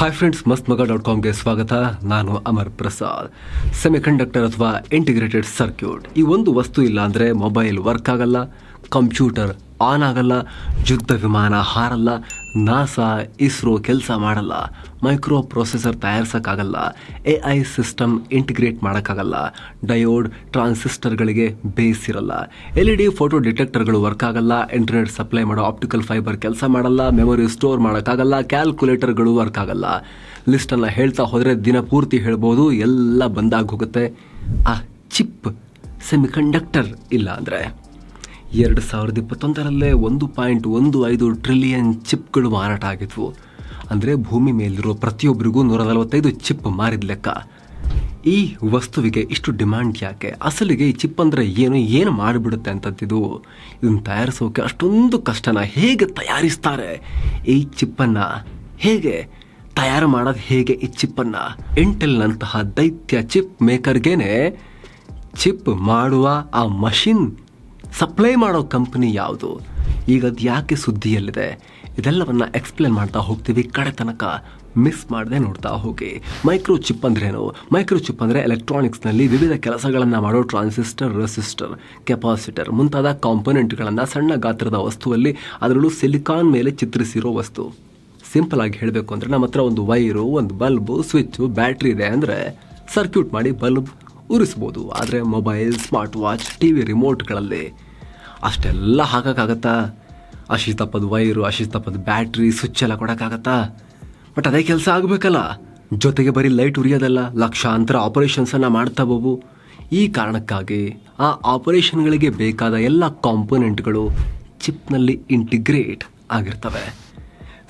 Hi friends ಮಸ್ತ್ ಮಗ dot ಕಾಮ್ಗೆ ಸ್ವಾಗತ. ನಾನು ಅಮರ್ ಪ್ರಸಾದ್. ಸೆಮಿಕಂಡಕ್ಟರ್ ಅಥವಾ ಇಂಟಿಗ್ರೇಟೆಡ್ ಸರ್ಕ್ಯೂಟ್ ಈ ಒಂದು ವಸ್ತು ಇಲ್ಲ ಅಂದರೆ ಮೊಬೈಲ್ ವರ್ಕ್ ಆಗಲ್ಲ ಕಂಪ್ಯೂಟರ್ ಆನ್ ಆಗಲ್ಲ, ಯುದ್ಧ ವಿಮಾನ ಹಾರಲ್ಲ ನಾಸಾ, ಇಸ್ರೋ ಕೆಲಸ ಮಾಡಲ್ಲ ಮೈಕ್ರೋ ಪ್ರೊಸೆಸರ್ ತಯಾರಿಸೋಕ್ಕಾಗಲ್ಲ, ಎ ಐ ಸಿಸ್ಟಮ್ ಇಂಟಿಗ್ರೇಟ್ ಮಾಡೋಕ್ಕಾಗಲ್ಲ, ಡಯೋಡ್ ಟ್ರಾನ್ಸಿಸ್ಟರ್ಗಳಿಗೆ ಬೇಸ್ ಇರಲ್ಲ ಎಲ್ ಇ ಡಿ ಫೋಟೋ ಡಿಟೆಕ್ಟರ್ಗಳು ವರ್ಕ್ ಆಗಲ್ಲ ಇಂಟರ್ನೆಟ್ ಸಪ್ಲೈ ಮಾಡೋ ಆಪ್ಟಿಕಲ್ ಫೈಬರ್ ಕೆಲಸ ಮಾಡಲ್ಲ, ಮೆಮೊರಿ ಸ್ಟೋರ್ ಮಾಡೋಕ್ಕಾಗಲ್ಲ, ಕ್ಯಾಲ್ಕುಲೇಟರ್ಗಳು ವರ್ಕ್ ಆಗಲ್ಲ ಲಿಸ್ಟನ್ನು ಹೇಳ್ತಾ ಹೋದರೆ ದಿನ ಪೂರ್ತಿ ಹೇಳ್ಬೋದು, ಎಲ್ಲ ಬಂದಾಗ ಹೋಗುತ್ತೆ. ಆ ಚಿಪ್ ಸೆಮಿಕಂಡಕ್ಟರ್ ಇಲ್ಲ ಅಂದರೆ. ಎರಡು ಸಾವಿರದ ಇಪ್ಪತ್ತೊಂದರಲ್ಲೇ ಒಂದು ಪಾಯಿಂಟ್ ಒಂದು ಐದು ಟ್ರಿಲಿಯನ್ ಚಿಪ್ಗಳು ಮಾರಾಟ ಆಗಿದ್ವು. ಅಂದರೆ ಭೂಮಿ ಮೇಲಿರೋ ಪ್ರತಿಯೊಬ್ಬರಿಗೂ ನೂರ ನಲವತ್ತೈದು ಚಿಪ್ ಮಾರಿದ ಲೆಕ್ಕ. ಈ ವಸ್ತುವಿಗೆ ಇಷ್ಟು ಡಿಮ್ಯಾಂಡ್ ಯಾಕೆ? ಅಸಲಿಗೆ ಈ ಚಿಪ್ ಅಂದರೆ ಏನು ಏನು ಮಾಡಿಬಿಡುತ್ತೆ ಅಂತದ್ದಿದು ಇದನ್ನು ತಯಾರಿಸೋಕೆ ಅಷ್ಟೊಂದು ಕಷ್ಟನ ಹೇಗೆ ತಯಾರಿಸ್ತಾರೆ? ಈ ಚಿಪ್ಪನ್ನು ಹೇಗೆ ತಯಾರು ಮಾಡೋದು ಹೇಗೆ ಈ ಚಿಪ್ಪನ್ನು? ಇಂಟೆಲ್ನಂತಹ ದೈತ್ಯ ಚಿಪ್ ಮೇಕರ್ಗೇನೆ ಚಿಪ್ ಮಾಡುವ ಆ ಮಷಿನ್ ಸಪ್ಲೈ ಮಾಡೋ ಕಂಪ್ನಿ ಯಾವುದು? ಈಗ ಅದು ಯಾಕೆ ಸುದ್ದಿಯಲ್ಲಿದೆ? ಇದೆಲ್ಲವನ್ನು ಎಕ್ಸ್ಪ್ಲೇನ್ ಮಾಡ್ತಾ ಹೋಗ್ತೀವಿ ಕಡೆ ತನಕ. ಮಿಸ್ ಮಾಡದೆ ನೋಡ್ತಾ ಹೋಗಿ. ಮೈಕ್ರೋ ಚಿಪ್ ಅಂದ್ರೇನು ಮೈಕ್ರೋ ಚಿಪ್ ಅಂದರೆ ಎಲೆಕ್ಟ್ರಾನಿಕ್ಸ್ನಲ್ಲಿ ವಿವಿಧ ಕೆಲಸಗಳನ್ನು ಮಾಡೋ ಟ್ರಾನ್ಸಿಸ್ಟರ್ ರೆಸಿಸ್ಟರ್ ಕೆಪಾಸಿಟರ್ ಮುಂತಾದ ಕಾಂಪೊನೆಂಟ್ಗಳನ್ನು ಸಣ್ಣ ಗಾತ್ರದ ವಸ್ತುವಲ್ಲಿ ಅದರಲ್ಲೂ ಸಿಲಿಕಾನ್ ಮೇಲೆ ಚಿತ್ರಿಸಿರೋ ವಸ್ತು. ಸಿಂಪಲ್ ಆಗಿ ಹೇಳಬೇಕು ಅಂದರೆ ನಮ್ಮ ಹತ್ರ ಒಂದು ವೈರು ಒಂದು ಬಲ್ಬು ಸ್ವಿಚ್ಚು ಬ್ಯಾಟ್ರಿ ಇದೆ ಅಂದರೆ ಸರ್ಕ್ಯೂಟ್ ಮಾಡಿ ಬಲ್ಬ್ ಉರಿಸ್ಬೋದು. ಆದರೆ mobile, smart watch T V ರಿಮೋಟ್ಗಳಲ್ಲಿ ಅಷ್ಟೆಲ್ಲ ಹಾಕೋಕ್ಕಾಗತ್ತಾ? ಅಶಿಸ್ತಪ್ಪದ ವೈರು ಅಶಿಸ್ತಪ್ಪದ ಬ್ಯಾಟ್ರಿ, ಸ್ವಿಚ್ ಎಲ್ಲ ಕೊಡೋಕ್ಕಾಗತ್ತಾ? ಬಟ್ ಅದೇ ಕೆಲಸ ಆಗಬೇಕಲ್ಲ. ಜೊತೆಗೆ ಬರೀ ಲೈಟ್ ಉರಿಯೋದಲ್ಲ, ಲಕ್ಷಾಂತರ ಆಪರೇಷನ್ಸನ್ನು ಮಾಡ್ತಾ ಬಾಬು ಈ ಕಾರಣಕ್ಕಾಗಿ ಆ ಆಪರೇಷನ್ಗಳಿಗೆ ಬೇಕಾದ ಎಲ್ಲ ಕಾಂಪೊನೆಂಟ್ಗಳು ಚಿಪ್ನಲ್ಲಿ ಇಂಟಿಗ್ರೇಟ್ ಆಗಿರ್ತವೆ.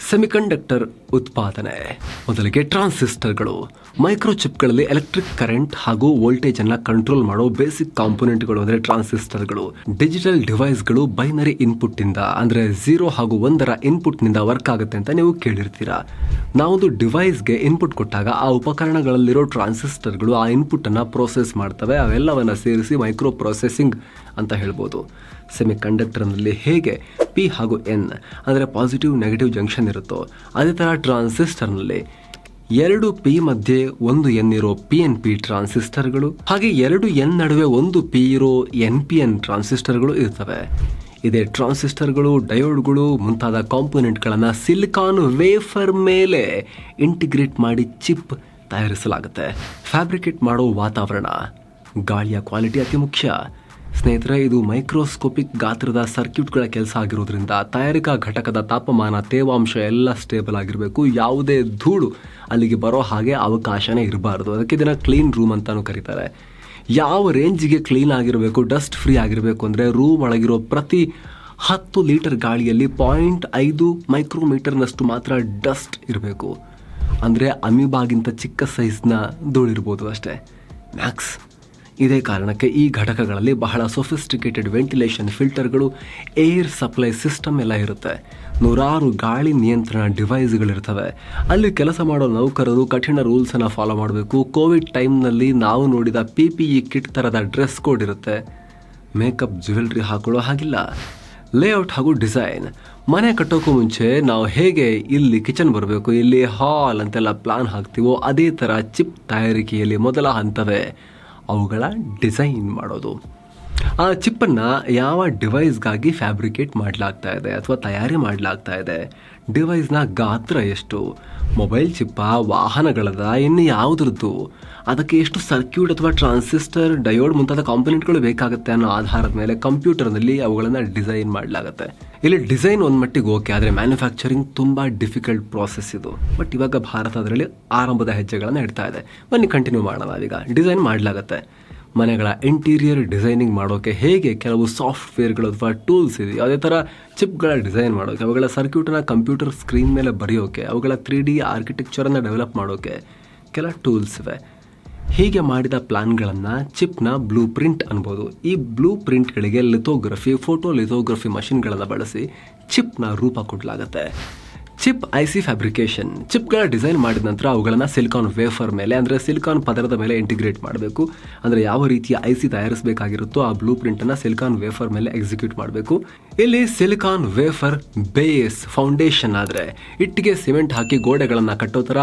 ಸೆಮಿಕಂಡಕ್ಟರ್ ಉತ್ಪಾದನೆ. ಮೊದಲಿಗೆ ಟ್ರಾನ್ಸಿಸ್ಟರ್ಗಳು. ಮೈಕ್ರೋಚಿಪ್ಗಳಲ್ಲಿ ಎಲೆಕ್ಟ್ರಿಕ್ ಕರೆಂಟ್ ಹಾಗೂ ವೋಲ್ಟೇಜ್ ಅನ್ನ ಕಂಟ್ರೋಲ್ ಮಾಡೋ ಬೇಸಿಕ್ ಕಾಂಪೊನೆಂಟ್ಗಳು ಅಂದರೆ ಟ್ರಾನ್ಸಿಸ್ಟರ್ಗಳು. ಡಿಜಿಟಲ್ ಡಿವೈಸ್ಗಳು ಬೈನರಿ ಇನ್ಪುಟ್ ಇಂದ ಅಂದ್ರೆ ಝೀರೋ ಹಾಗೂ ಒಂದರ ಇನ್ಪುಟ್ನಿಂದ ವರ್ಕ್ ಆಗುತ್ತೆ ಅಂತ ನೀವು ಕೇಳಿರ್ತೀರಾ. ನಾವೊಂದು ಡಿವೈಸ್ಗೆ ಇನ್ಪುಟ್ ಕೊಟ್ಟಾಗ ಆ ಉಪಕರಣಗಳಲ್ಲಿರೋ ಟ್ರಾನ್ಸಿಸ್ಟರ್ಗಳು ಆ ಇನ್ಪುಟ್ ಅನ್ನ ಪ್ರೋಸೆಸ್ ಮಾಡ್ತವೆ. ಅವೆಲ್ಲವನ್ನ ಸೇರಿಸಿ ಮೈಕ್ರೋ ಪ್ರೊಸೆಸಿಂಗ್ ಅಂತ ಹೇಳ್ಬೋದು. ಸೆಮಿ ಕಂಡಕ್ಟರ್ನಲ್ಲಿ ಹೇಗೆ? ಪಿ ಹಾಗೂ ಎನ್ ಅಂದರೆ ಪಾಸಿಟಿವ್ ನೆಗೆಟಿವ್ ಜಂಕ್ಷನ್ ಇರುತ್ತೋ, ಅದೇ ಥರ ಟ್ರಾನ್ಸಿಸ್ಟರ್ನಲ್ಲಿ ಎರಡು ಪಿ ಮಧ್ಯೆ ಒಂದು ಎನ್ ಇರೋ ಪಿ ಎನ್ ಪಿ ಟ್ರಾನ್ಸಿಸ್ಟರ್ಗಳು ಹಾಗೆ ಎರಡು ಎನ್ ನಡುವೆ ಒಂದು ಪಿ ಇರೋ ಎನ್ ಪಿ ಎನ್ ಟ್ರಾನ್ಸಿಸ್ಟರ್ಗಳು ಇರ್ತವೆ ಇದೇ ಟ್ರಾನ್ಸಿಸ್ಟರ್ಗಳು ಡಯೋಡ್ಗಳು ಮುಂತಾದ ಕಾಂಪೊನೆಂಟ್ಗಳನ್ನು ಸಿಲಿಕಾನ್ ವೇಫರ್ ಮೇಲೆ ಇಂಟಿಗ್ರೇಟ್ ಮಾಡಿ ಚಿಪ್ ತಯಾರಿಸಲಾಗುತ್ತೆ. ಫ್ಯಾಬ್ರಿಕೇಟ್ ಮಾಡೋ ವಾತಾವರಣ, ಗಾಳಿಯ ಕ್ವಾಲಿಟಿ ಅತಿ ಮುಖ್ಯ. ಸ್ನೇಹಿತರೆ, ಇದು ಮೈಕ್ರೋಸ್ಕೋಪಿಕ್ ಗಾತ್ರದ ಸರ್ಕ್ಯೂಟ್ಗಳ ಕೆಲಸ ಆಗಿರೋದ್ರಿಂದ ತಯಾರಿಕಾ ಘಟಕದ ತಾಪಮಾನ, ತೇವಾಂಶ ಎಲ್ಲ ಸ್ಟೇಬಲ್ ಆಗಿರಬೇಕು. ಯಾವುದೇ ಧೂಳು ಅಲ್ಲಿಗೆ ಬರೋ ಹಾಗೆ ಅವಕಾಶನೇ ಇರಬಾರ್ದು. ಅದಕ್ಕೆ ಇದನ್ನು ಕ್ಲೀನ್ ರೂಮ್ ಅಂತಲೂ ಕರೀತಾರೆ. ಯಾವ ರೇಂಜಿಗೆ ಕ್ಲೀನ್ ಆಗಿರಬೇಕು ಡಸ್ಟ್ ಫ್ರೀ ಆಗಿರಬೇಕು ಅಂದರೆ ರೂಮ್ ಒಳಗಿರೋ ಪ್ರತಿ ಹತ್ತು ಲೀಟರ್ ಗಾಳಿಯಲ್ಲಿ ಪಾಯಿಂಟ್ ಐದು ಮೈಕ್ರೋಮೀಟರ್ನಷ್ಟು ಮಾತ್ರ ಡಸ್ಟ್ ಇರಬೇಕು. ಅಂದರೆ ಅಮೀಬಾಗಿಂತ ಚಿಕ್ಕ ಸೈಜ್ನ ಧೂಳಿರ್ಬೋದು ಅಷ್ಟೇ. ಮ್ಯಾಕ್ಸ್ ಇದೇ ಕಾರಣಕ್ಕೆ ಈ ಘಟಕಗಳಲ್ಲಿ ಬಹಳ ಸೊಫಿಸ್ಟಿಕೇಟೆಡ್ ವೆಂಟಿಲೇಷನ್ ಫಿಲ್ಟರ್ಗಳು ಏರ್ ಸಪ್ಲೈ ಸಿಸ್ಟಮ್ ಎಲ್ಲ ಇರುತ್ತೆ. ನೂರಾರು ಗಾಳಿ ನಿಯಂತ್ರಣ ಡಿವೈಸ್ಗಳಿರ್ತವೆ ಅಲ್ಲಿ ಕೆಲಸ ಮಾಡೋ ನೌಕರರು ಕಠಿಣ ರೂಲ್ಸನ್ನು ಫಾಲೋ ಮಾಡಬೇಕು. ಕೋವಿಡ್ ಟೈಮ್ನಲ್ಲಿ ನಾವು ನೋಡಿದ ಪಿ ಪಿ ಇ ಕಿಟ್ ಥರದ ಡ್ರೆಸ್ ಕೋಡ್ ಇರುತ್ತೆ. ಮೇಕಪ್ ಜ್ಯುವೆಲ್ರಿ ಹಾಕೊಳ್ಳೋ ಹಾಗಿಲ್ಲ. ಲೇಔಟ್ ಹಾಗೂ ಡಿಸೈನ್ ಮನೆ ಕಟ್ಟೋಕ್ಕೂ ಮುಂಚೆ ನಾವು ಹೇಗೆ ಇಲ್ಲಿ ಕಿಚನ್ ಬರಬೇಕು, ಇಲ್ಲಿ ಹಾಲ್ ಅಂತೆಲ್ಲ ಪ್ಲಾನ್ ಹಾಕ್ತೀವೋ ಅದೇ ಥರ ಚಿಪ್ ತಯಾರಿಕೆಯಲ್ಲಿ ಮೊದಲ ಹಂತವೇ. ಅವುಗಳ ಡಿಸೈನ್ ಮಾಡೋದು. ಆ ಚಿಪ್ಪನ್ನು ಯಾವ ಡಿವೈಸ್ಗಾಗಿ ಫ್ಯಾಬ್ರಿಕೇಟ್ ಮಾಡಲಾಗ್ತಾ ಇದೆ ಅಥವಾ ತಯಾರಿ ಮಾಡಲಾಗ್ತಾ ಇದೆ? ಡಿವೈಸ್ನ ಗಾತ್ರ ಎಷ್ಟು? ಮೊಬೈಲ್ ಚಿಪ್ಪ, ವಾಹನಗಳದ ಇನ್ನು ಯಾವುದ್ರದ್ದು? ಅದಕ್ಕೆ ಎಷ್ಟು ಸರ್ಕ್ಯೂಟ್ ಅಥವಾ ಟ್ರಾನ್ಸಿಸ್ಟರ್, ಡಯೋಡ್ ಮುಂತಾದ ಕಾಂಪೊನೆಂಟ್ಗಳು ಬೇಕಾಗುತ್ತೆ ಅನ್ನೋ ಆಧಾರದ ಮೇಲೆ ಕಂಪ್ಯೂಟರ್ನಲ್ಲಿ ಅವುಗಳನ್ನು ಡಿಸೈನ್ ಮಾಡಲಾಗುತ್ತೆ. ಇಲ್ಲಿ ಡಿಸೈನ್ ಒಂದು ಮಟ್ಟಿಗೆ ಓಕೆ, ಆದರೆ ಮ್ಯಾನುಫ್ಯಾಕ್ಚರಿಂಗ್ ತುಂಬ ಡಿಫಿಕಲ್ಟ್ ಪ್ರಾಸೆಸ್ ಇದು. ಬಟ್ ಇವಾಗ ಭಾರತ ಅದರಲ್ಲಿ ಆರಂಭದ ಹೆಜ್ಜೆಗಳನ್ನು ಇಡ್ತಾ ಇದೆ. ಬನ್ನಿ ಕಂಟಿನ್ಯೂ ಮಾಡೋಣ ಈಗ ಡಿಸೈನ್ ಮಾಡಲಾಗತ್ತೆ. ಮನೆಗಳ ಇಂಟೀರಿಯರ್ ಡಿಸೈನಿಂಗ್ ಮಾಡೋಕೆ ಹೇಗೆ ಕೆಲವು ಸಾಫ್ಟ್ವೇರ್ಗಳು ಅಥವಾ ಟೂಲ್ಸ್ ಇದೆ, ಯಾವುದೇ ಥರ ಚಿಪ್ಗಳ ಡಿಸೈನ್ ಮಾಡೋಕೆ, ಅವುಗಳ ಸರ್ಕ್ಯೂಟನ್ನ ಕಂಪ್ಯೂಟರ್ ಸ್ಕ್ರೀನ್ ಮೇಲೆ ಬರೆಯೋಕೆ, ಅವುಗಳ ತ್ರೀ ಡಿ ಆರ್ಕಿಟೆಕ್ಚರನ್ನು ಡೆವಲಪ್ ಮಾಡೋಕೆ ಕೆಲ ಟೂಲ್ಸ್ ಇವೆ. ಹೀಗೆ ಮಾಡಿದ ಪ್ಲಾನ್ಗಳನ್ನು ಚಿಪ್ನ ಬ್ಲೂ ಪ್ರಿಂಟ್ ಅನ್ಬೋದು. ಈ ಬ್ಲೂ ಪ್ರಿಂಟ್ಗಳಿಗೆ ಲಿಥೋಗ್ರಫಿ, ಫೋಟೋ ಲಿಥೋಗ್ರಫಿ ಮಷಿನ್ಗಳನ್ನು ಬಳಸಿ ಚಿಪ್ನ ರೂಪ ಕೊಡಲಾಗುತ್ತೆ. ಚಿಪ್ ಐ ಸಿ ಫ್ಯಾಬ್ರಿಕೇಶನ್ ಚಿಪ್ಗಳ ಡಿಸೈನ್ ಮಾಡಿದ ನಂತರ ಅವುಗಳನ್ನು ಸಿಲಿಕಾನ್ ವೇಫರ್ ಮೇಲೆ, ಅಂದರೆ ಸಿಲಿಕಾನ್ ಪದರದ ಮೇಲೆ ಇಂಟಿಗ್ರೇಟ್ ಮಾಡಬೇಕು. ಅಂದರೆ ಯಾವ ರೀತಿಯ ಐಸಿ ತಯಾರಿಸಬೇಕಾಗಿರುತ್ತೋ ಆ ಬ್ಲೂ ಪ್ರಿಂಟನ್ನು ಸಿಲಿಕಾನ್ ವೇಫರ್ ಮೇಲೆ ಎಕ್ಸಿಕ್ಯೂಟ್ ಮಾಡಬೇಕು. ಇಲ್ಲಿ ಸಿಲಿಕಾನ್ ವೇಫರ್ ಬೇಸ್ ಫೌಂಡೇಶನ್ ಆದರೆ ಇಟ್ಟಿಗೆ ಸಿಮೆಂಟ್ ಹಾಕಿ ಗೋಡೆಗಳನ್ನು ಕಟ್ಟೋ ಥರ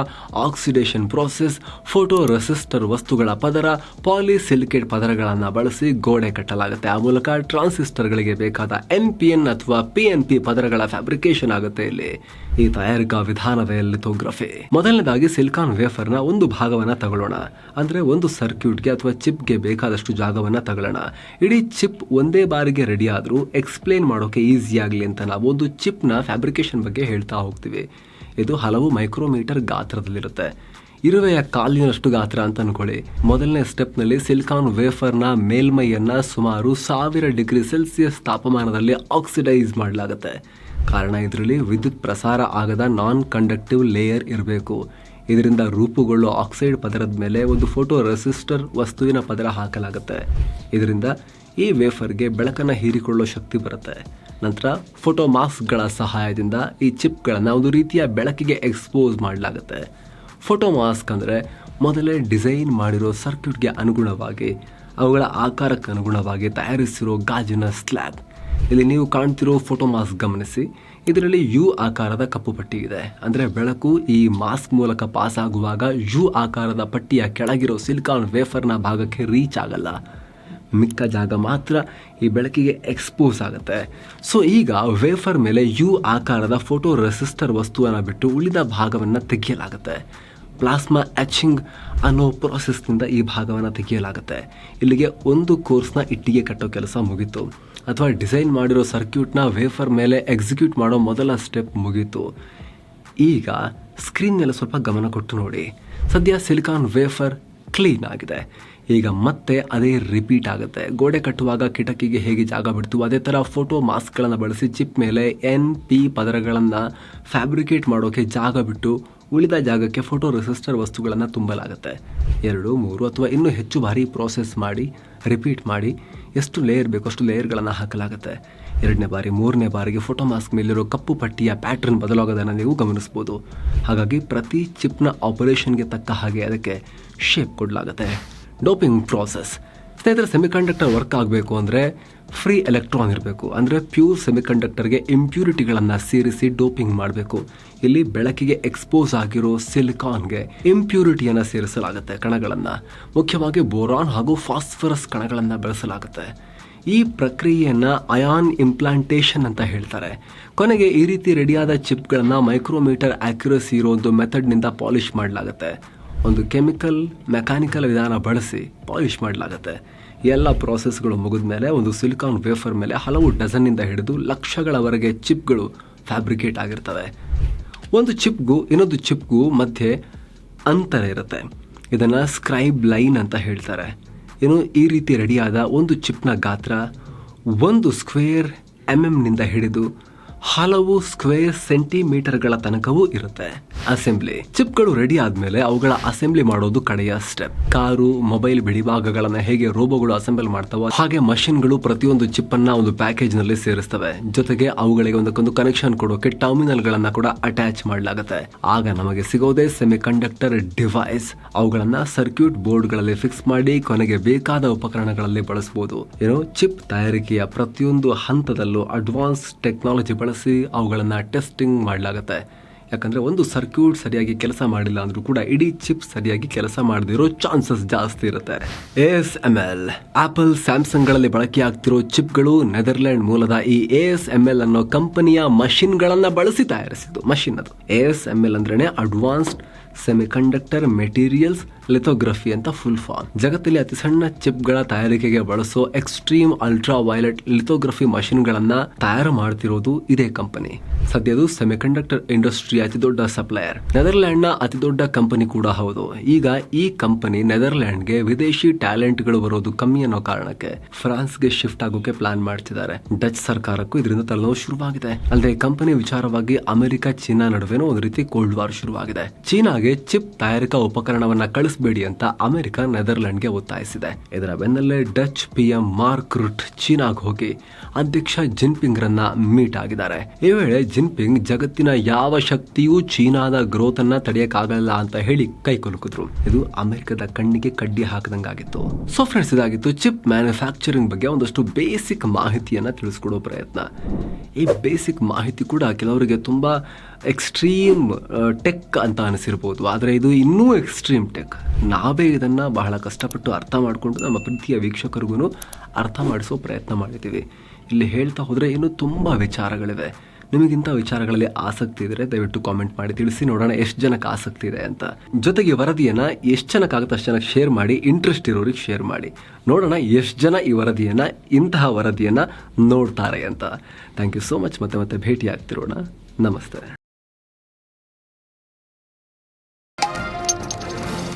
ಆಕ್ಸಿಡೇಷನ್ ಪ್ರೋಸೆಸ್ ಫೋಟೋ ರೆಸಿಸ್ಟರ್ ವಸ್ತುಗಳ ಪದರ, ಪಾಲಿಸಿಲಿಕೇಟ್ ಪದರಗಳನ್ನು ಬಳಸಿ ಗೋಡೆ ಕಟ್ಟಲಾಗುತ್ತೆ. ಆ ಮೂಲಕ ಟ್ರಾನ್ಸಿಸ್ಟರ್ಗಳಿಗೆ ಬೇಕಾದ ಎನ್ ಪಿ ಎನ್ ಅಥವಾ ಪಿ ಎನ್ ಪಿ ಪದರಗಳ ಫ್ಯಾಬ್ರಿಕೇಶನ್ ಆಗುತ್ತೆ ಇಲ್ಲಿ. ತಯಾರಿಕಾ ವಿಧಾನವೇ ಲಿಥೋಗ್ರಫಿ. ಮೊದಲನೇದಾಗಿ ಸಿಲಿಕಾನ್ ವೇಫರ್ನ ಒಂದು ಭಾಗವನ್ನ ತಗೊಳ್ಳೋಣ. ಅಂದ್ರೆ ಒಂದು ಸರ್ಕ್ಯೂಟ್ಗೆ ಅಥವಾ ಚಿಪ್ಗೆ ಬೇಕಾದಷ್ಟು ಜಾಗವನ್ನ ತಗೊಳ್ಳೋಣ. ಇಡೀ ಚಿಪ್ ಒಂದೇ ಬಾರಿಗೆ ರೆಡಿ ಆದರೂ ಎಕ್ಸ್ಪ್ಲೇನ್ ಮಾಡೋಕೆ ಈಸಿ ಆಗಲಿ ಅಂತ ನಾವು ಒಂದು ಚಿಪ್ನ ಫ್ಯಾಬ್ರಿಕೇಶನ್ ಬಗ್ಗೆ ಹೇಳ್ತಾ ಹೋಗ್ತೀವಿ. ಇದು ಹಲವು ಮೈಕ್ರೋಮೀಟರ್ ಗಾತ್ರದಲ್ಲಿರುತ್ತೆ. ಇರುವೆಯ ಕಾಲಿನಷ್ಟು ಗಾತ್ರ ಅಂತ ಅನ್ಕೊಳ್ಳಿ. ಮೊದಲನೇ ಸ್ಟೆಪ್ನಲ್ಲಿ ಸಿಲಿಕಾನ್ ವೇಫರ್ನ ಮೇಲ್ಮೈಯನ್ನ ಸುಮಾರು ಸಾವಿರ ಡಿಗ್ರಿ ಸೆಲ್ಸಿಯಸ್ ತಾಪಮಾನದಲ್ಲಿ ಆಕ್ಸಿಡೈಸ್ ಮಾಡಲಾಗುತ್ತೆ. ಕಾರಣ ಇದರಲ್ಲಿ ವಿದ್ಯುತ್ ಪ್ರಸಾರ ಆಗದ ನಾನ್ ಕಂಡಕ್ಟಿವ್ ಲೇಯರ್ ಇರಬೇಕು. ಇದರಿಂದ ರೂಪುಗೊಳ್ಳೋ ಆಕ್ಸೈಡ್ ಪದರದ ಮೇಲೆ ಒಂದು ಫೋಟೋ ರೆಸಿಸ್ಟರ್ ವಸ್ತುವಿನ ಪದರ ಹಾಕಲಾಗುತ್ತೆ. ಇದರಿಂದ ಈ ವೇಫರ್ಗೆ ಬೆಳಕನ್ನು ಹೀರಿಕೊಳ್ಳೋ ಶಕ್ತಿ ಬರುತ್ತೆ. ನಂತರ ಫೋಟೋ ಮಾಸ್ಕ್ಗಳ ಸಹಾಯದಿಂದ ಈ ಚಿಪ್ಗಳನ್ನು ಒಂದು ರೀತಿಯ ಬೆಳಕಿಗೆ ಎಕ್ಸ್ಪೋಸ್ ಮಾಡಲಾಗುತ್ತೆ. ಫೋಟೋ ಮಾಸ್ಕ್ ಅಂದರೆ ಮೊದಲೇ ಡಿಸೈನ್ ಮಾಡಿರೋ ಸರ್ಕ್ಯೂಟ್ಗೆ ಅನುಗುಣವಾಗಿ ಅವುಗಳ ಆಕಾರಕ್ಕೆ ಅನುಗುಣವಾಗಿ ತಯಾರಿಸಿರೋ ಗಾಜಿನ ಸ್ಲ್ಯಾಬ್ ಇಲ್ಲಿ ನೀವು ಕಾಣ್ತಿರೋ ಫೋಟೋ ಮಾಸ್ಕ್ ಗಮನಿಸಿ. ಇದರಲ್ಲಿ ಯು ಆಕಾರದ ಕಪ್ಪು ಪಟ್ಟಿ ಇದೆ. ಅಂದರೆ ಬೆಳಕು ಈ ಮಾಸ್ಕ್ ಮೂಲಕ ಪಾಸ್ ಆಗುವಾಗ ಯು ಆಕಾರದ ಪಟ್ಟಿಯ ಕೆಳಗಿರೋ ಸಿಲಿಕಾನ್ ವೇಫರ್ನ ಭಾಗಕ್ಕೆ ರೀಚ್ ಆಗಲ್ಲ. ಮಿಕ್ಕ ಜಾಗ ಮಾತ್ರ ಈ ಬೆಳಕಿಗೆ ಎಕ್ಸ್ಪೋಸ್ ಆಗುತ್ತೆ. ಸೊ ಈಗ ವೇಫರ್ ಮೇಲೆ ಯು ಆಕಾರದ ಫೋಟೋ ರೆಸಿಸ್ಟರ್ ವಸ್ತುವನ್ನು ಬಿಟ್ಟು ಉಳಿದ ಭಾಗವನ್ನು ತೆಗೆಯಲಾಗುತ್ತೆ. ಪ್ಲಾಸ್ಮಾ ಆಚಿಂಗ್ ಅನ್ನೋ ಪ್ರೋಸೆಸ್ನಿಂದ ಈ ಭಾಗವನ್ನು ತೆಗೆಯಲಾಗುತ್ತೆ. ಇಲ್ಲಿಗೆ ಒಂದು ಕೋರ್ಸ್ನ ಇಟ್ಟಿಗೆ ಕಟ್ಟೋ ಕೆಲಸ ಮುಗೀತು. ಅಥವಾ ಡಿಸೈನ್ ಮಾಡಿರೋ ಸರ್ಕ್ಯೂಟ್ನ ವೇಫರ್ ಮೇಲೆ ಎಕ್ಸಿಕ್ಯೂಟ್ ಮಾಡೋ ಮೊದಲ ಸ್ಟೆಪ್ ಮುಗೀತು. ಈಗ ಸ್ಕ್ರೀನ್ ಮೇಲೆ ಸ್ವಲ್ಪ ಗಮನ ಕೊಟ್ಟು ನೋಡಿ. ಸದ್ಯ ಸಿಲಿಕಾನ್ ವೇಫರ್ ಕ್ಲೀನ್ ಆಗಿದೆ. ಈಗ ಮತ್ತೆ ಅದೇ ರಿಪೀಟ್ ಆಗುತ್ತೆ. ಗೋಡೆ ಕಟ್ಟುವಾಗ ಕಿಟಕಿಗೆ ಹೇಗೆ ಜಾಗ ಬಿಡ್ತು, ಅದೇ ಥರ ಫೋಟೋ ಮಾಸ್ಕ್ಗಳನ್ನು ಬಳಸಿ ಚಿಪ್ ಮೇಲೆ ಎನ್ ಪಿ ಪದರಗಳನ್ನು ಫ್ಯಾಬ್ರಿಕೇಟ್ ಮಾಡೋಕ್ಕೆ ಜಾಗ ಬಿಟ್ಟು ಉಳಿದ ಜಾಗಕ್ಕೆ ಫೋಟೋ ರೆಸಿಸ್ಟರ್ ವಸ್ತುಗಳನ್ನು ತುಂಬಲಾಗುತ್ತೆ. ಎರಡು, ಮೂರು ಅಥವಾ ಇನ್ನೂ ಹೆಚ್ಚು ಬಾರಿ ಪ್ರೋಸೆಸ್ ಮಾಡಿ ರಿಪೀಟ್ ಮಾಡಿ ಎಷ್ಟು ಲೇಯರ್ ಬೇಕು ಅಷ್ಟು ಲೇಯರ್ಗಳನ್ನು ಹಾಕಲಾಗುತ್ತೆ. ಎರಡನೇ ಬಾರಿ, ಮೂರನೇ ಬಾರಿಗೆ ಫೋಟೋ ಮಾಸ್ಕ್ ಮೇಲಿರೋ ಕಪ್ಪು ಪಟ್ಟಿಯ ಪ್ಯಾಟ್ರನ್ ಬದಲಾಗೋದನ್ನು ನೀವು ಗಮನಿಸ್ಬೋದು. ಹಾಗಾಗಿ ಪ್ರತಿ ಚಿಪ್ನ ಆಪರೇಷನ್ಗೆ ತಕ್ಕ ಹಾಗೆ ಅದಕ್ಕೆ ಶೇಪ್ ಕೊಡಲಾಗುತ್ತೆ. ಡೋಪಿಂಗ್ ಪ್ರಾಸೆಸ್ ಸ್ನೇಹಿತರೆ ಸೆಮಿಕಂಡಕ್ಟರ್ ವರ್ಕ್ ಆಗಬೇಕು ಅಂದರೆ ಫ್ರೀ ಎಲೆಕ್ಟ್ರಾನ್ ಇರಬೇಕು. ಅಂದರೆ ಪ್ಯೂರ್ ಸೆಮಿಕಂಡಕ್ಟರ್ಗೆ ಇಂಪ್ಯೂರಿಟಿಗಳನ್ನು ಸೇರಿಸಿ ಡೋಪಿಂಗ್ ಮಾಡಬೇಕು. ಇಲ್ಲಿ ಬೆಳಕಿಗೆ ಎಕ್ಸ್ಪೋಸ್ ಆಗಿರೋ ಸಿಲಿಕಾನ್ಗೆ ಇಂಪ್ಯೂರಿಟಿಯನ್ನು ಸೇರಿಸಲಾಗುತ್ತೆ ಕಣಗಳನ್ನು. ಮುಖ್ಯವಾಗಿ ಬೋರಾನ್ ಹಾಗೂ ಫಾಸ್ಫರಸ್ ಕಣಗಳನ್ನು ಬೆಳೆಸಲಾಗುತ್ತೆ. ಈ ಪ್ರಕ್ರಿಯೆಯನ್ನು ಅಯಾನ್ ಇಂಪ್ಲಾಂಟೇಷನ್ ಅಂತ ಹೇಳ್ತಾರೆ. ಕೊನೆಗೆ ಈ ರೀತಿ ರೆಡಿಯಾದ ಚಿಪ್ಗಳನ್ನು ಮೈಕ್ರೋಮೀಟರ್ ಆ್ಯಕ್ಯುರಸಿ ಇರೋ ಒಂದು ಮೆಥಡ್ನಿಂದ ಪಾಲಿಷ್ ಮಾಡಲಾಗುತ್ತೆ. ಒಂದು ಕೆಮಿಕಲ್, ಮೆಕ್ಯಾನಿಕಲ್ ವಿಧಾನ ಬಳಸಿ ಪಾಲಿಷ್ ಮಾಡಲಾಗುತ್ತೆ. ಎಲ್ಲ ಪ್ರಾಸೆಸ್ಗಳು ಮುಗಿದ ಮೇಲೆ, ಒಂದು ಸಿಲಿಕಾನ್ ವೇಫರ್ ಮೇಲೆ ಹಲವು ಡಜನ್ನಿಂದ ಹಿಡಿದು ಲಕ್ಷಗಳವರೆಗೆ ಚಿಪ್ಗಳು ಫ್ಯಾಬ್ರಿಕೇಟ್ ಆಗಿರ್ತವೆ. ಒಂದು ಚಿಪ್ಗೂ ಇನ್ನೊಂದು ಚಿಪ್ಗೂ ಮಧ್ಯೆ ಅಂತರ ಇರುತ್ತೆ. ಇದನ್ನು ಸ್ಕ್ರೈಬ್ ಲೈನ್ ಅಂತ ಹೇಳ್ತಾರೆ. ಇನ್ನು ಈ ರೀತಿ ರೆಡಿಯಾದ ಒಂದು ಚಿಪ್ನ ಗಾತ್ರ ಒಂದು ಸ್ಕ್ವೇರ್ ಎಂ ಎಮ್ನಿಂದ ಹಿಡಿದು ಹಲವು ಸ್ಕ್ವೇರ್ ಸೆಂಟಿಮೀಟರ್ಗಳ ತನಕವೂ ಇರುತ್ತೆ. ಅಸೆಂಬ್ಲಿ. ಚಿಪ್ಗಳು ರೆಡಿ ಆದ್ಮೇಲೆ ಅವುಗಳ ಅಸೆಂಬ್ಲಿ ಮಾಡೋದು ಕಡೆಯ ಸ್ಟೆಪ್. ಕಾರು, ಮೊಬೈಲ್ ಬಿಡಿಭಾಗಗಳನ್ನ ಹೇಗೆ ರೋಬೋಗಳು ಅಸೆಂಬಲ್ ಮಾಡ್ತಾವ ಹಾಗೆ ಮಷಿನ್ಗಳು ಪ್ರತಿಯೊಂದು ಚಿಪ್ ಅನ್ನ ಒಂದು ಪ್ಯಾಕೇಜ್ನಲ್ಲಿ ಸೇರಿಸ್ತವೆ. ಜೊತೆಗೆ ಅವುಗಳಿಗೆ ಒಂದಕ್ಕೊಂದು ಕನೆಕ್ಷನ್ ಕೊಡೋಕೆ ಟರ್ಮಿನಲ್ ಗಳನ್ನ ಕೂಡ ಅಟ್ಯಾಚ್ ಮಾಡಲಾಗುತ್ತೆ. ಆಗ ನಮಗೆ ಸಿಗೋದೇ ಸೆಮಿ ಕಂಡಕ್ಟರ್ ಡಿವೈಸ್ ಅವುಗಳನ್ನ ಸರ್ಕ್ಯೂಟ್ ಬೋರ್ಡ್ಗಳಲ್ಲಿ ಫಿಕ್ಸ್ ಮಾಡಿ ಕೊನೆಗೆ ಬೇಕಾದ ಉಪಕರಣಗಳಲ್ಲಿ ಬಳಸಬಹುದು ಏನೋ ಚಿಪ್ ತಯಾರಿಕೆಯ ಪ್ರತಿಯೊಂದು ಹಂತದಲ್ಲೂ ಅಡ್ವಾನ್ಸ್ ಟೆಕ್ನಾಲಜಿ ಬಳಸಿ ಅವುಗಳನ್ನು ಟೆಸ್ಟಿಂಗ್ ಮಾಡಲಾಗುತ್ತೆ. ಯಾಕಂದ್ರೆ ಒಂದು ಸರ್ಕ್ಯೂಟ್ ಸರಿಯಾಗಿ ಕೆಲಸ ಮಾಡಿಲ್ಲ ಅಂದರೂ ಕೂಡ ಇಡೀ ಚಿಪ್ ಸರಿಯಾಗಿ ಕೆಲಸ ಮಾಡದಿರೋ ಚಾನ್ಸಸ್ ಜಾಸ್ತಿ ಇರುತ್ತೆ. ಎಸ್ ಎಂ ಎಲ್ ಆಪಲ್ ಸ್ಯಾಮ್ಸಂಗ್ಗಳಲ್ಲಿ ಬಳಕೆಯಾಗ್ತಿರೋ ಚಿಪ್ಗಳು ನೆದರ್ಲ್ಯಾಂಡ್ ಮೂಲದ ಈ ಎಸ್ ಎಂ ಎಲ್ ಅನ್ನೋ ಕಂಪನಿಯ ಮಷಿನ್ಗಳನ್ನು ಬಳಸಿ ತಯಾರಿಸಿದ್ದು ಮಷಿನ್ ಅದು. ಎಸ್ ಎಂ ಎಲ್ ಅಂದ್ರೇನೆ ಅಡ್ವಾನ್ಸ್ಡ್ ಸೆಮಿಕಂಡಕ್ಟರ್ ಮೆಟೀರಿಯಲ್ಸ್ ಲಿಥೋಗ್ರಫಿ ಅಂತ ಫುಲ್ ಫಾರ್ಮ್ ಜಗತ್ತಲ್ಲಿ ಅತಿ ಸಣ್ಣ ಚಿಪ್ಗಳ ತಯಾರಿಕೆಗೆ ಬಳಸೋ ಎಕ್ಸ್ಟ್ರೀಮ್ ಅಲ್ಟ್ರಾ ವೈಲೆಟ್ ಲಿಥೋಗ್ರಫಿ ಮಷಿನ್ಗಳನ್ನ ತಯಾರು ಮಾಡ್ತಿರೋದು ಇದೇ ಕಂಪನಿ ಸದ್ಯದು ಸೆಮಿಕಂಡಕ್ಟರ್ ಇಂಡಸ್ಟ್ರಿ ಅತಿ ದೊಡ್ಡ ಸಪ್ಲೈಯರ್ ನೆದರ್ಲ್ಯಾಂಡ್ನ ಅತಿ ದೊಡ್ಡ ಕಂಪನಿ ಕೂಡ ಹೌದು. ಈಗ ಈ ಕಂಪನಿ ನೆದರ್ಲ್ಯಾಂಡ್ಗೆ ವಿದೇಶಿ ಟ್ಯಾಲೆಂಟ್ಗಳು ಬರೋದು ಕಮ್ಮಿ ಅನ್ನೋ ಕಾರಣಕ್ಕೆ ಫ್ರಾನ್ಸ್ಗೆ ಶಿಫ್ಟ್ ಆಗೋಕೆ ಪ್ಲಾನ್ ಮಾಡ್ತಿದ್ದಾರೆ. ಡಚ್ ಸರ್ಕಾರಕ್ಕೂ ಇದರಿಂದ ತಲೆನೋವು ಶುರುವಾಗಿದೆ. ಅಲ್ಲದೆ ಕಂಪನಿ ವಿಚಾರವಾಗಿ ಅಮೆರಿಕ, ಚೀನಾ ನಡುವೆನೂ ಒಂದು ರೀತಿ ಕೋಲ್ಡ್ ವಾರ್ ಶುರುವಾಗಿದೆ. ಚೀನಾಗೆ ಚಿಪ್ ತಯಾರಿಕಾ ಉಪಕರಣವನ್ನ ಕಳಿಸಬೇಡಿ ಅಂತ ಅಮೆರಿಕ ನೆದರ್ಲ್ಯಾಂಡ್ಗೆ ಒತ್ತಾಯಿಸಿದೆ. ಇದರ ಬೆನ್ನಲ್ಲೇ ಡಚ್ ಪಿಎಂ ಮಾರ್ಕ್ ರುಟ್ ಚೀನಾಗ್ ಹೋಗಿ ಅಧ್ಯಕ್ಷ ಜಿನ್ಪಿಂಗ್ ರನ್ನ ಮೀಟ್ ಆಗಿದ್ದಾರೆ. ಈ ವೇಳೆ ಜಿನ್ಪಿಂಗ್ ಜಗತ್ತಿನ ಯಾವ ಶಕ್ತಿಯೂ ಚೀನಾದ ಗ್ರೋತ್ ಅನ್ನ ತಡೆಯಕ್ಕಾಗಲ್ಲ ಅಂತ ಹೇಳಿ ಕೈ ಕುಲುಕಿದ್ರು. ಇದು ಅಮೆರಿಕದ ಕಣ್ಣಿಗೆ ಕಡ್ಡಿ ಹಾಕದಂಗಾಗಿತ್ತು. ಸೊ ಫ್ರೆಂಡ್ಸ್, ಇದಾಗಿತ್ತು ಚಿಪ್ ಮ್ಯಾನುಫ್ಯಾಕ್ಚರಿಂಗ್ ಬಗ್ಗೆ ಒಂದಷ್ಟು ಬೇಸಿಕ್ ಮಾಹಿತಿಯನ್ನ ತಿಳಿಸ್ಕೊಡೋ ಪ್ರಯತ್ನ. ಈ ಬೇಸಿಕ್ ಮಾಹಿತಿ ಕೂಡ ಕೆಲವರಿಗೆ ತುಂಬಾ ಎಕ್ಸ್ಟ್ರೀಮ್ ಟೆಕ್ ಅಂತ ಅನಿಸಿರ್ಬೋದು. ಆದರೆ ಇದು ಇನ್ನೂ ಎಕ್ಸ್ಟ್ರೀಮ್ ಟೆಕ್. ನಾವೇ ಇದನ್ನು ಬಹಳ ಕಷ್ಟಪಟ್ಟು ಅರ್ಥ ಮಾಡಿಕೊಂಡು ನಮ್ಮ ಪ್ರೀತಿಯ ವೀಕ್ಷಕರಿಗೂ ಅರ್ಥ ಮಾಡಿಸೋ ಪ್ರಯತ್ನ ಮಾಡಿದ್ದೀವಿ ಇಲ್ಲಿ ಹೇಳ್ತಾ ಹೋದರೆ ಇನ್ನೂ ತುಂಬ ವಿಚಾರಗಳಿವೆ. ನಿಮಗಿಂತ ವಿಚಾರಗಳಲ್ಲಿ ಆಸಕ್ತಿ ಇದ್ದರೆ ದಯವಿಟ್ಟು ಕಾಮೆಂಟ್ ಮಾಡಿ, ತಿಳಿಸಿ ನೋಡೋಣ ಎಷ್ಟು ಜನಕ್ಕೆ ಆಸಕ್ತಿ ಇದೆ ಅಂತ. ಜೊತೆಗೆ ವರದಿಯನ್ನು ಎಷ್ಟು ಜನಕ್ಕಾಗುತ್ತೆ ಅಷ್ಟು ಜನಕ್ಕೆ ಶೇರ್ ಮಾಡಿ ಇಂಟ್ರೆಸ್ಟ್ ಇರೋರಿಗೆ ಶೇರ್ ಮಾಡಿ. ನೋಡೋಣ ಎಷ್ಟು ಜನ ಈ ವರದಿಯನ್ನು, ಇಂತಹ ವರದಿಯನ್ನು ನೋಡ್ತಾರೆ ಅಂತ. ಥ್ಯಾಂಕ್ ಯು ಸೋ ಮಚ್ ಮತ್ತೆ ಮತ್ತೆ ಭೇಟಿ ಆಗ್ತಿರೋಣ ನಮಸ್ತೆ.